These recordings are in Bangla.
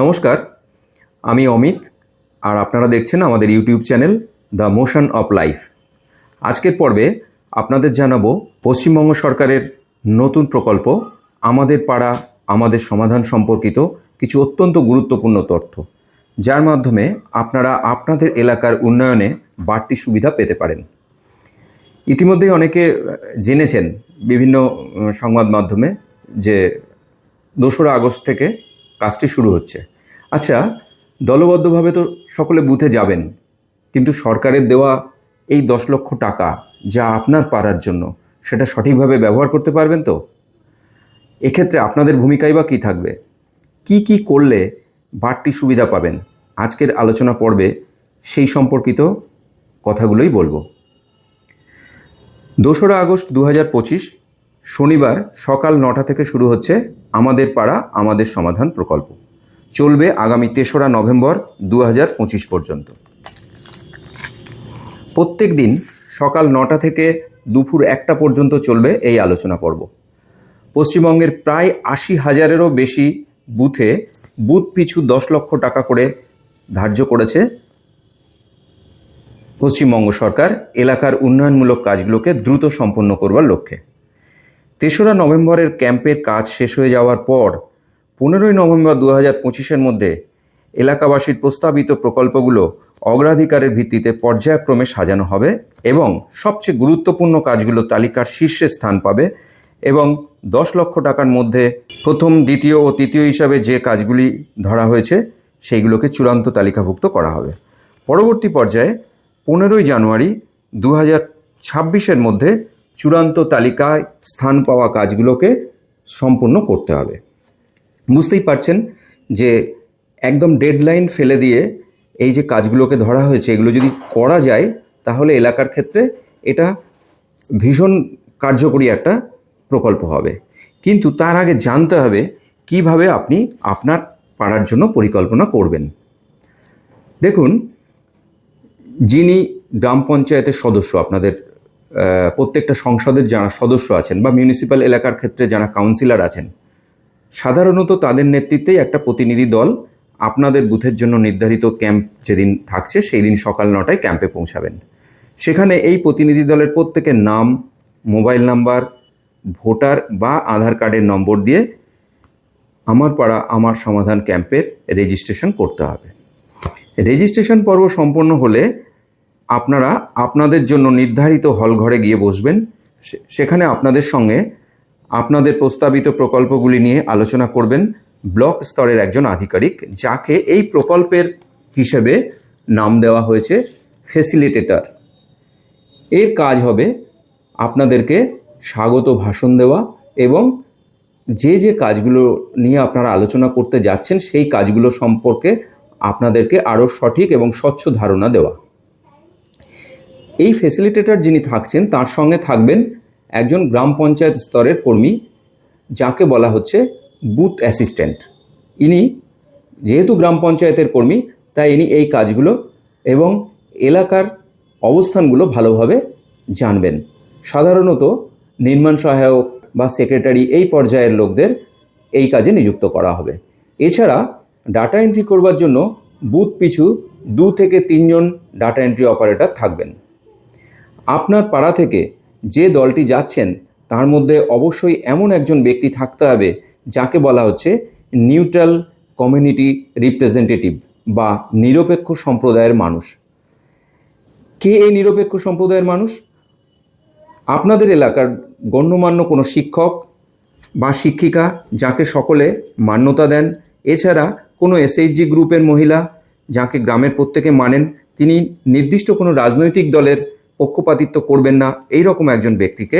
নমস্কার, আমি অমিত, আর আপনারা দেখছেন আমাদের YouTube channel the motion of life. আজকের পর্বে আপনাদের জানাব পশ্চিমবঙ্গ সরকারের নতুন প্রকল্প, আমাদের পাড়া, আমাদের সমাধান সম্পর্কিত কিছু অত্যন্ত গুরুত্বপূর্ণ তথ্য, যার মাধ্যমে আপনারা আপনাদের এলাকার উন্নয়নে বাড়তি সুবিধা পেতে পারেন। ইতিমধ্যেই অনেকে জেনেছেন বিভিন্ন সংবাদ মাধ্যমে যে দোসরা আগস্ট থেকে কাজটি শুরু হচ্ছে। আচ্ছা দলবদ্ধভাবে তো সকলে বুথে যাবেন, কিন্তু সরকারের দেওয়া এই দশ লক্ষ টাকা যা আপনার পাড়ার জন্য, সেটা সঠিকভাবে ব্যবহার করতে পারবেন তো? এক্ষেত্রে আপনাদের ভূমিকাই বা কী থাকবে? কি কি করলে বাড়তি সুবিধা পাবেন? আজকের আলোচনা পর্বে সেই সম্পর্কিত কথাগুলোই বলব। দোসরা আগস্ট দু হাজার পঁচিশ শনিবার সকাল নটা থেকে শুরু হচ্ছে আমাদের পাড়া, আমাদের সমাধান প্রকল্প। চলবে আগামী তেসরা নভেম্বর দু হাজার পঁচিশ পর্যন্ত। প্রত্যেক দিন সকাল নটা থেকে দুপুর একটা পর্যন্ত চলবে এই আলোচনা পর্ব। পশ্চিমবঙ্গের প্রায় আশি হাজারেরও বেশি বুথে বুথ পিছু দশ লক্ষ টাকা করে ধার্য করেছে পশ্চিমবঙ্গ সরকার এলাকার উন্নয়নমূলক কাজগুলোকে দ্রুত সম্পন্ন করবার লক্ষ্যে। তেসরা নভেম্বরের ক্যাম্পের কাজ শেষ হয়ে যাওয়ার পর পনেরোই নভেম্বর দু হাজার পঁচিশের মধ্যে এলাকাবাসীর প্রস্তাবিত প্রকল্পগুলো অগ্রাধিকারের ভিত্তিতে পর্যায়ক্রমে সাজানো হবে এবং সবচেয়ে গুরুত্বপূর্ণ কাজগুলো তালিকার শীর্ষে স্থান পাবে এবং দশ লক্ষ টাকার মধ্যে প্রথম, দ্বিতীয় ও তৃতীয় হিসাবে যে কাজগুলি ধরা হয়েছে সেইগুলোকে চূড়ান্ত তালিকাভুক্ত করা হবে। পরবর্তী পর্যায়ে পনেরোই জানুয়ারি দু হাজার ছাব্বিশের মধ্যে চূড়ান্ত তালিকায় স্থান পাওয়া কাজগুলোকে সম্পূর্ণ করতে হবে। বুঝতেই পারছেন যে একদম ডেডলাইন ফেলে দিয়ে এই যে কাজগুলোকে ধরা হয়েছে, এগুলো যদি করা যায়, তাহলে এলাকার ক্ষেত্রে এটা ভীষণ কার্যকরী একটা প্রকল্প হবে। কিন্তু তার আগে জানতে হবে কীভাবে আপনি আপনার পাড়ার জন্য পরিকল্পনা করবেন। দেখুন, যিনি গ্রাম পঞ্চায়েতের সদস্য আপনাদের প্রত্যেকটা সংসদের যারা সদস্য আছেন বা মিউনিসিপ্যাল এলাকার ক্ষেত্রে যারা কাউন্সিলর আছেন, সাধারণত তাদের নেতৃত্বেই একটা প্রতিনিধি দল আপনাদের বুথের জন্য নির্ধারিত ক্যাম্প যেদিন থাকছে সেই দিন সকাল নটায় ক্যাম্পে পৌঁছাবেন। সেখানে এই প্রতিনিধি দলের প্রত্যেকের নাম মোবাইল নাম্বার ভোটার বা আধার কার্ডের নম্বর দিয়ে আমার পাড়া, আমার সমাধান ক্যাম্পের রেজিস্ট্রেশন করতে হবে। রেজিস্ট্রেশন পর্ব সম্পন্ন হলে আপনারা আপনাদের জন্য নির্ধারিত হল ঘরে গিয়ে বসবেন। সেখানে আপনাদের সঙ্গে আপনাদের প্রস্তাবিত প্রকল্পগুলি নিয়ে আলোচনা করবেন। ব্লক স্তরের একজন আধিকারিক, যাকে এই প্রকল্পের হিসেবে নাম দেওয়া হয়েছে ফেসিলিটেটার। এর কাজ হবে আপনাদেরকে স্বাগত ভাষণ দেওয়া এবং যে যে কাজগুলো নিয়ে আপনারা আলোচনা করতে যাচ্ছেন, সেই কাজগুলো সম্পর্কে আপনাদেরকে আরও সঠিক এবং স্বচ্ছ ধারণা দেওয়া। এই ফেসিলিটেটর যিনি থাকছেন, তার সঙ্গে থাকবেন একজন গ্রাম পঞ্চায়েত স্তরের কর্মী, যাকে বলা হচ্ছে বুথ অ্যাসিস্ট্যান্ট ইনি যেহেতু গ্রাম পঞ্চায়েতের কর্মী, তাই ইনি এই কাজগুলো এবং এলাকার অবস্থানগুলো ভালোভাবে জানবেন। সাধারণত নির্মাণ সহায়ক বা সেক্রেটারি এই পর্যায়ের লোকদের এই কাজে নিযুক্ত করা হবে। এছাড়া ডাটা এন্ট্রি করবার জন্য বুথ পিছু দু থেকে তিনজন ডাটা এন্ট্রি অপারেটর থাকবেন। আপনার পাড়া থেকে যে দলটি যাচ্ছেন, তার মধ্যে অবশ্যই এমন একজন ব্যক্তি থাকতে হবে, যাকে বলা হচ্ছে নিউট্রাল কমিউনিটি রিপ্রেজেন্টেটিভ বা নিরপেক্ষ সম্প্রদায়ের মানুষ। কে এই নিরপেক্ষ সম্প্রদায়ের মানুষ? আপনাদের এলাকার গণ্যমান্য কোনো শিক্ষক বা শিক্ষিকা যাকে সকলে মান্যতা দেন, এছাড়া কোনো এসএইচজি গ্রুপের মহিলা যাকে গ্রামের প্রত্যেকে মানেন, তিনি নির্দিষ্ট কোনো রাজনৈতিক দলের পক্ষপাতিত্ব করবেন না এই রকম একজন ব্যক্তিকে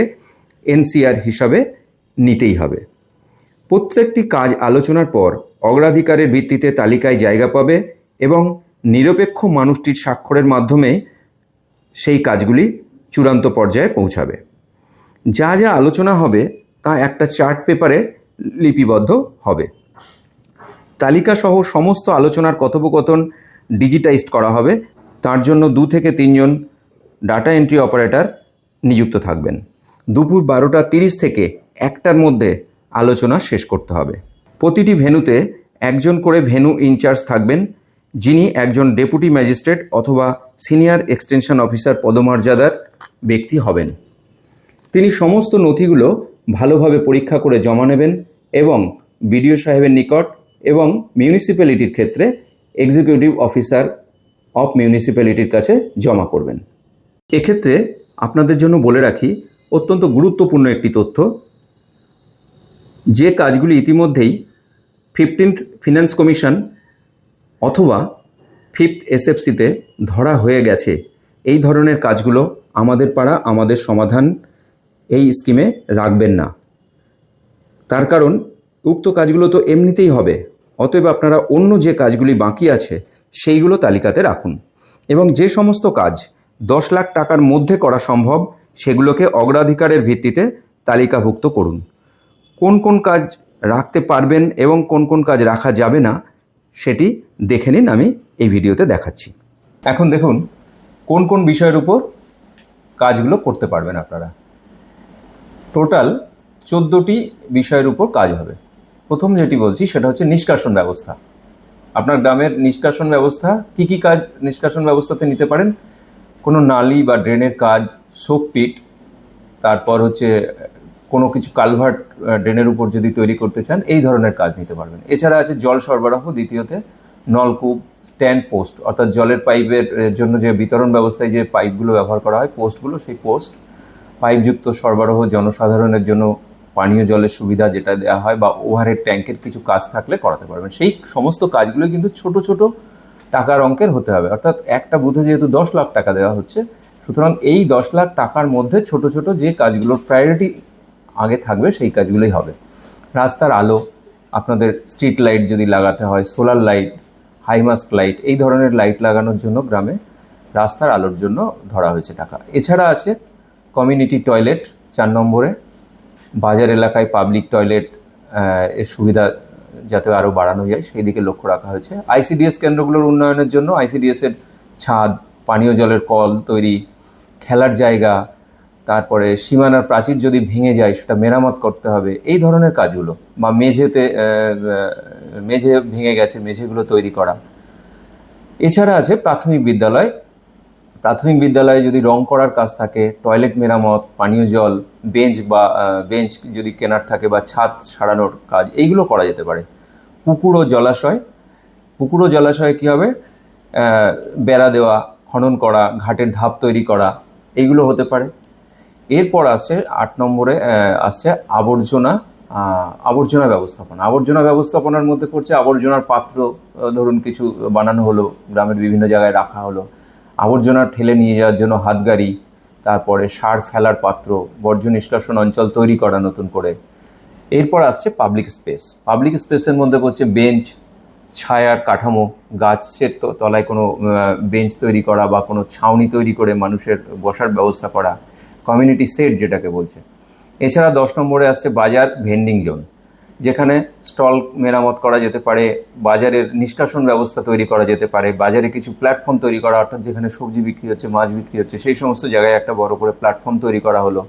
এনসিআর হিসাবে নিতেই হবে। প্রত্যেকটি কাজ আলোচনার পর অগ্রাধিকারের ভিত্তিতে তালিকায় জায়গা পাবে এবং নিরপেক্ষ মানুষটির স্বাক্ষরের মাধ্যমে সেই কাজগুলি চূড়ান্ত পর্যায়ে পৌঁছাবে। যা যা আলোচনা হবে তা একটা চার্ট পেপারে লিপিবদ্ধ হবে। তালিকাসহ সমস্ত আলোচনার কথোপকথন ডিজিটাইজড করা হবে। তার জন্য দু থেকে তিনজন ডাটা এন্ট্রি অপারেটর নিযুক্ত থাকবেন। দুপুর বারোটা তিরিশ থেকে একটার মধ্যে আলোচনা শেষ করতে হবে। প্রতিটি ভেন্যুতে একজন করে ভেনু ইনচার্জ থাকবেন, যিনি একজন ডেপুটি ম্যাজিস্ট্রেট অথবা সিনিয়র এক্সটেনশন অফিসার পদমর্যাদার ব্যক্তি হবেন। তিনি সমস্ত নথিগুলো ভালোভাবে পরীক্ষা করে জমা নেবেন এবং বিডিও সাহেবের নিকট এবং মিউনিসিপ্যালিটির ক্ষেত্রে এক্সিকিউটিভ অফিসার অফ মিউনিসিপ্যালিটির কাছে জমা করবেন। এক্ষেত্রে আপনাদের জন্য বলে রাখি, অত্যন্ত গুরুত্বপূর্ণ একটি তথ্য। যে কাজগুলি ইতিমধ্যেই ফিফটিন্থ ফিনান্স কমিশন অথবা ফিফথ এসএফসিতে ধরা হয়ে গেছে, এই ধরনের কাজগুলো আমাদের পাড়া, আমাদের সমাধান এই স্কিমে রাখবেন না। তার কারণ, উক্ত কাজগুলো তো এমনিতেই হবে, অতএব আপনারা অন্য যে কাজগুলি বাকি আছে, সেইগুলো তালিকাতে রাখুন। এবং যে সমস্ত কাজ দশ লাখ টাকার মধ্যে করা সম্ভব, সেগুলোকে অগ্রাধিকারের ভিত্তিতে তালিকাভুক্ত করুন। কোন কোন কাজ রাখতে পারবেন এবং কোন কোন কাজ রাখা যাবে না, সেটি দেখে নিন, আমি এই ভিডিওতে দেখাচ্ছি। এখন দেখুন, কোন কোন বিষয়ের উপর কাজগুলো করতে পারবেন আপনারা। টোটাল চোদ্দোটি বিষয়ের উপর কাজ হবে। প্রথম যেটি বলছি, সেটা হচ্ছে নিষ্কাশন ব্যবস্থা। আপনার গ্রামের নিষ্কাশন ব্যবস্থা, কি কি কাজ নিষ্কাশন ব্যবস্থাতে নিতে পারেন? কোনো নালি বা ড্রেনের কাজ সোকপিট তারপর হচ্ছে কোনো কিছু কালভার্ট ড্রেনের উপর যদি তৈরি করতে চান, এই ধরনের কাজ নিতে পারবেন। এছাড়া আছে জল সরবরাহ, দ্বিতীয়তে নলকূপ, স্ট্যান্ড পোস্ট, অর্থাৎ জলের পাইপের জন্য যে বিতরণ ব্যবস্থায় যে পাইপগুলো ব্যবহার করা হয়, পোস্টগুলো, সেই পোস্ট পাইপযুক্ত সরবরাহ জনসাধারণের জন্য পানীয় জলের সুবিধা যেটা দেওয়া হয় বা ওভারের ট্যাঙ্কের কিছু কাজ থাকলে করাতে পারবেন। সেই সমস্ত কাজগুলো কিন্তু ছোট ছোট টাকার অঙ্কের হতে হবে। অর্থাৎ একটা বুথে যেহেতু দশ লাখ টাকা দেওয়া হচ্ছে, সুতরাং এই দশ লাখ টাকার মধ্যে ছোট ছোট যে কাজগুলোর প্রায়োরিটি আগে থাকবে সেই কাজগুলোই হবে। রাস্তার আলো, আপনাদের স্ট্রিট লাইট যদি লাগাতে হয় সোলার লাইট হাইমাস্ক লাইট এই ধরনের লাইট লাগানোর জন্য গ্রামে রাস্তার আলোর জন্য ধরা হয়েছে টাকা। এছাড়া আছে কমিউনিটি টয়লেট চার নম্বরে, বাজার এলাকায় পাবলিক টয়লেট এর সুবিধা যাতে আরও বাড়ানো যায়, সেই দিকে লক্ষ্য রাখা হয়েছে। আইসিডিএস কেন্দ্রগুলোর উন্নয়নের জন্য আইসিডিএস এর ছাদ, পানীয় জলের কল তৈরি, খেলার জায়গা, তারপরে সীমানার প্রাচীর যদি ভেঙে যায়, সেটা মেরামত করতে হবে, এই ধরনের কাজগুলো, বা মেঝেতে মেঝে ভেঙে গেছে, মেঝেগুলো তৈরি করা। এছাড়া আছে প্রাথমিক বিদ্যালয়। প্রাথমিক বিদ্যালয়ে যদি রং করার কাজ থাকে, টয়লেট মেরামত, পানীয় জল, বেঞ্চ বা বেঞ্চ যদি কেনার থাকে বা ছাদ সারানোর কাজ, এইগুলো করা যেতে পারে। পুকুর ও জলাশয়। পুকুর ও জলাশয়ে কী হবে? বেড়া দেওয়া, খনন করা, ঘাটের ধাপ তৈরি করা, এইগুলো হতে পারে। এরপর আসছে আট নম্বরে আসছে আবর্জনা আবর্জনা ব্যবস্থাপনা। আবর্জনা ব্যবস্থাপনার মধ্যে পড়ছে আবর্জনার পাত্র ধরুন কিছু বানানো হলো, গ্রামের বিভিন্ন জায়গায় রাখা হলো। আবর্জনা ঠেলে নিয়ে যাওয়ার জন্য হাতগাড়ি, তারপরে সার ফেলার পাত্র, বর্জ্য নিষ্কাশন অঞ্চল তৈরি করা নতুন করে। এরপর আসছে পাবলিক স্পেস পাবলিক স্পেসের মধ্যে পড়ছে বেঞ্চ ছায়ার কাঠামো গাছের তলায় কোনো বেঞ্চ তৈরি করা বা কোনো ছাউনি তৈরি করে মানুষের বসার ব্যবস্থা করা কমিউনিটি সেট যেটাকে বলছে। এছাড়া দশ নম্বরে আসছে বাজার ভেন্ডিং জোন যেখানে স্টল মেরামত করা যেতে পারে, বাজারের নিষ্কাশন ব্যবস্থা তৈরি করা যেতে পারে, বাজারে কিছু প্ল্যাটফর্ম তৈরি করা, অর্থাৎ যেখানে সবজি বিক্রি হচ্ছে, মাছ বিক্রি হচ্ছে, সেই সমস্ত জায়গায় একটা বড় করে প্ল্যাটফর্ম তৈরি করা হলো।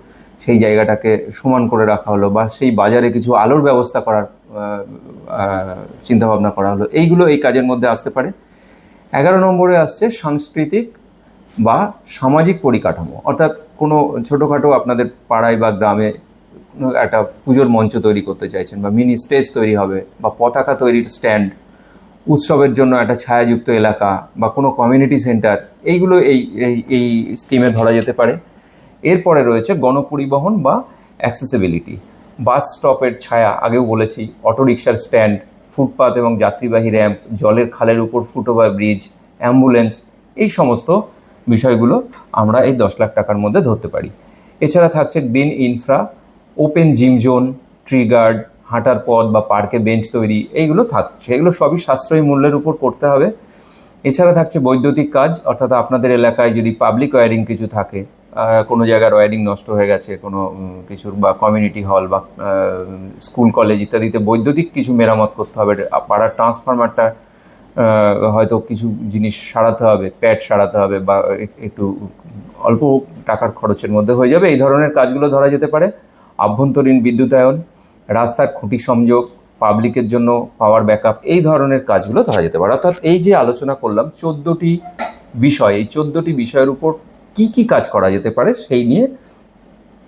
সেই জায়গাটাকে সমান করে রাখা হলো বা সেই বাজারে কিছু আলোর ব্যবস্থা করার চিন্তাভাবনা করা হলো। এইগুলো এই কাজের মধ্যে আসতে পারে। এগারো নম্বরে আসছে সাংস্কৃতিক বা সামাজিক পরিকাঠামো। অর্থাৎ কোনো ছোটোখাটো আপনাদের পাড়ায় বা গ্রামে একটা পুজোর মঞ্চ তৈরি করতে চাইছেন বা মিনি স্টেজ তৈরি হবে বা পতাকা তৈরির স্ট্যান্ড, উৎসবের জন্য একটা ছায়াযুক্ত এলাকা বা কোনো কমিউনিটি সেন্টার, এইগুলো এই এই স্কিমে ধরা যেতে পারে। এরপরে রয়েছে গণপরিবহন বা অ্যাক্সেসিবিলিটি বাস স্টপের ছায়া, আগেও বলেছি, অটোরিকশার স্ট্যান্ড ফুটপাথ এবং যাত্রীবাহী র্যাম্প জলের খালের উপর ফুটওভার ব্রিজ অ্যাম্বুলেন্স এই সমস্ত বিষয়গুলো আমরা এই দশ লাখ টাকার মধ্যে ধরতে পারি। এছাড়া থাকছে green infra open gym zone tree guard হাঁটার পথ বা পার্কে বেঞ্চ তৈরি, এইগুলো থাকছে। এগুলো সবই সাশ্রয়ী মূল্যের উপর করতে হবে। এছাড়া থাকছে বৈদ্যুতিক কাজ, অর্থাৎ আপনাদের এলাকায় যদি পাবলিক ওয়্যারিং কিছু থাকে কোনো জায়গার ওয়্যারিং নষ্ট হয়ে গেছে, কোনো কিছুর বা কমিউনিটি হল বা স্কুল কলেজ ইত্যাদিতে বৈদ্যুতিক কিছু মেরামত করতে হবে। পাড়ার ট্রান্সফরমারটা হয়তো কিছু জিনিস সারাতে হবে প্যাড সারাতে হবে বা একটু, অল্প টাকার খরচের মধ্যে হয়ে যাবে। এই ধরনের কাজগুলো ধরা যেতে পারে। আভ্যন্তরীণ বিদ্যুতায়ন, রাস্তার খুঁটি সংযোগ পাবলিকের জন্য পাওয়ার ব্যাকআপ এই ধরনের কাজগুলো ধরা যেতে পারে। অর্থাৎ এই যে আলোচনা করলাম, চোদ্দোটি বিষয়, এই চোদ্দোটি বিষয়ের উপর কি কি কাজ করা যেতে পারে সেই নিয়ে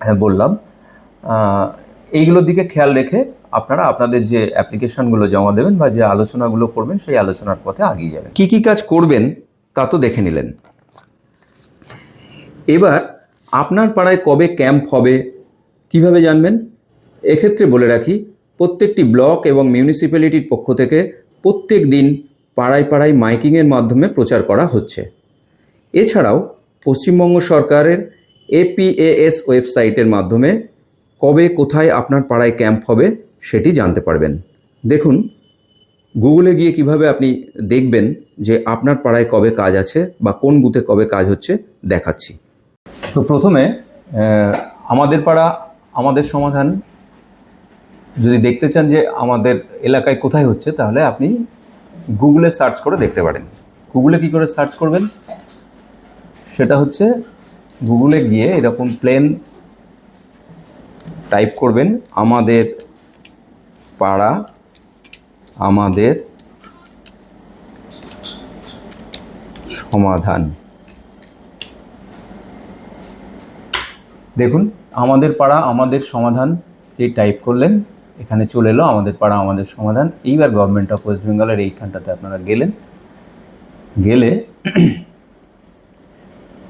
হ্যাঁ, বললাম। এইগুলোর দিকে খেয়াল রেখে আপনারা আপনাদের যে অ্যাপ্লিকেশনগুলো জমা দেবেন বা যে আলোচনাগুলো করবেন সেই আলোচনার পথে আগিয়ে যাবেন। কি কি কাজ করবেন তা তো দেখে নিলেন। এবার আপনার পাড়ায় কবে ক্যাম্প হবে কীভাবে জানবেন? এক্ষেত্রে বলে রাখি প্রত্যেকটি ব্লক এবং মিউনিসিপ্যালিটির পক্ষ থেকে প্রত্যেক দিন পাড়ায় পাড়ায় মাইকিংয়ের মাধ্যমে প্রচার করা হচ্ছে। এছাড়াও পশ্চিমবঙ্গ সরকারের এপিএএস ওয়েবসাইটের মাধ্যমে কবে কোথায় আপনার পাড়ায় ক্যাম্প হবে সেটি জানতে পারবেন। দেখুন, গুগলে গিয়ে কীভাবে আপনি দেখবেন যে আপনার পাড়ায় কবে কাজ আছে বা কোন বুথে কবে কাজ হচ্ছে দেখাচ্ছি। তো প্রথমে আমাদের পাড়া, আমাদের সমাধান, যদি দেখতে চান যে আমাদের এলাকায় কোথায় হচ্ছে, তাহলে আপনি গুগলে সার্চ করে দেখতে পারেন। গুগলে কি করে সার্চ করবেন? সেটা হচ্ছে গুগলে গিয়ে এরকম প্লেন টাইপ করবেন, আমাদের পাড়া, আমাদের সমাধান। দেখুন, আমাদের পাড়া, আমাদের সমাধান, যে টাইপ করলেন, এখানে চলে এলো, আমাদের পাড়া, আমাদের সমাধান। এইবার গভর্নমেন্ট অফ ওয়েস্ট বেঙ্গলের এইখানটাতে আপনারা গেলেন। গেলে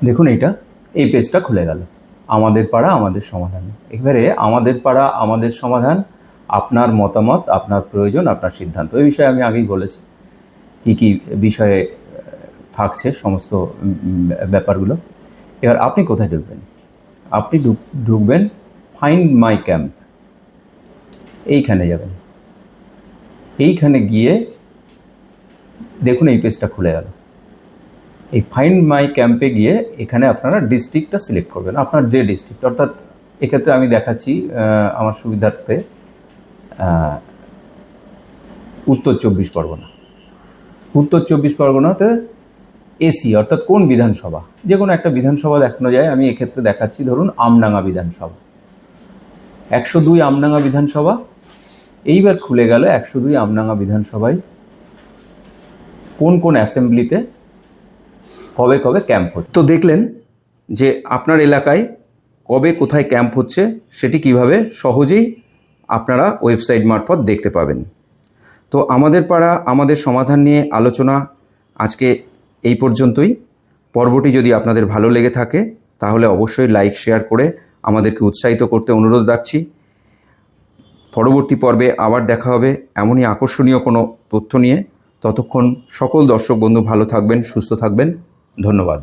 দেখুন এইটা, এই পেজটা খুলে গেল। আমাদের পাড়া, আমাদের সমাধান। এবারে আমাদের পাড়া, আমাদের সমাধান, আপনার মতামত, আপনার প্রয়োজন, আপনার সিদ্ধান্ত। এই বিষয়ে আমি আগেই বলেছি। কী কী বিষয়ে থাকছে সমস্ত ব্যাপারগুলো। এবার আপনি কোথায় ঢুকবেন? আপনি ঢুক- ঢুকবেন ফাইন্ড মাই ক্যাম্প এইখানে যাবেন। এইখানে গিয়ে দেখুন এই পেজটা খুলে গেল। এই ফাইন্ড মাই ক্যাম্পে গিয়ে এখানে আপনারা ডিস্ট্রিক্টটা সিলেক্ট করবেন। আপনার যে ডিস্ট্রিক্ট অর্থাৎ এক্ষেত্রে আমি দেখাচ্ছি আমার সুবিধার্থে উত্তর চব্বিশ পরগনা। উত্তর চব্বিশ পরগনাতে এসি অর্থাৎ কোন বিধানসভা? যে কোনো একটা বিধানসভা দেখানো যায়, আমি এক্ষেত্রে দেখাচ্ছি, ধরুন আমডাঙ্গা বিধানসভা। একশো দুই আমডাঙ্গা বিধানসভা, এইবার খুলে গেল একশো দুই আমডাঙ্গা বিধানসভায় কোন কোন অ্যাসেম্বলিতে কবে কবে ক্যাম্প হচ্ছে? তো দেখলেন যে আপনার এলাকায় কবে কোথায় ক্যাম্প হচ্ছে সেটি কীভাবে সহজেই আপনারা ওয়েবসাইট মারফত দেখতে পাবেন। তো আমাদের পাড়া, আমাদের সমাধান নিয়ে আলোচনা আজকে এই পর্যন্তই। পর্বটি যদি আপনাদের ভালো লেগে থাকে, তাহলে অবশ্যই লাইক শেয়ার করে আমাদেরকে উৎসাহিত করতে অনুরোধ রাখছি। পরবর্তী পর্বে আবার দেখা হবে এমনই আকর্ষণীয় কোনো তথ্য নিয়ে। ততক্ষণ সকল দর্শক বন্ধু ভালো থাকবেন, সুস্থ থাকবেন। ধন্যবাদ।